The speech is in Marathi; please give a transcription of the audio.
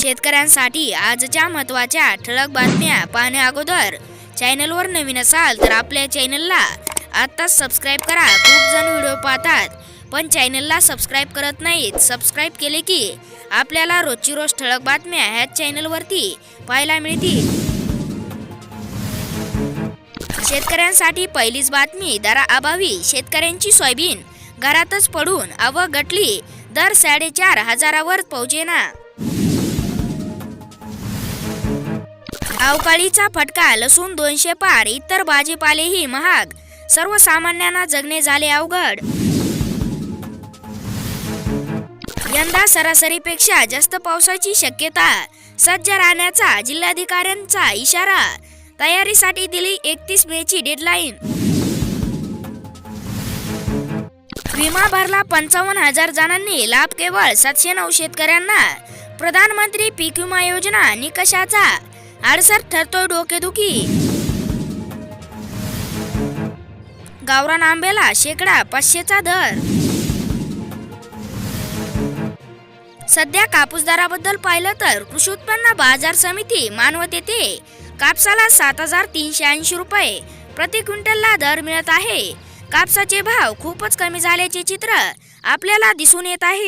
शेतकऱ्यांसाठी आजच्या महत्त्वाच्या ठळक बातम्या पाहण्या अगोदर चॅनलवर नवीन असाल तर आपल्या चॅनलला आत्ताच सबस्क्राईब करा. खूप जण व्हिडिओ पाहतात पण चॅनलला सबस्क्राईब करत नाहीत. सबस्क्राईब केले की आपल्याला रोजची रोज ठळक बातम्या ह्याच चॅनलवरती पाहायला मिळतील. शेतकऱ्यांसाठी पहिलीच बातमी दरा अभावी शेतकऱ्यांची सोयाबीन घरातच पडून अवघटली दर साडेचार हजारावर पोहोचेना. अवकाळीचा फटका लसूण दोनशे पार इतर भाजीपालेही महाग. सर्वसामान्यांना जगणे झाले अवघड. यंदा सरासरीपेक्षा जास्त पावसाची शक्यता. सज्ज राहण्याचा जिल्हाधिकाऱ्यांचा इशारा. तयारीसाठी दिली एकतीस मेची डेडलाईन. विमा भरला पंचावन्न हजार जणांनी लाभ केवळ सातशे नऊ शेतकऱ्यांना. प्रधानमंत्री पीक विमा योजना निकषाचा. आडसर ठरतोय डोकेदुखी गावरान आंब्याला शेकडा पाचशेचा दर। सध्या कापूस दराबद्दल पाहिलं तर कृषी उत्पन्न बाजार समिती मानवत येते। कापसाला सात हजार तीनशे ऐंशी रुपये प्रति क्विंटलला दर मिळत आहे। कापसाचे भाव खूपच कमी झाल्याचे चित्र आपल्याला दिसून येत आहे।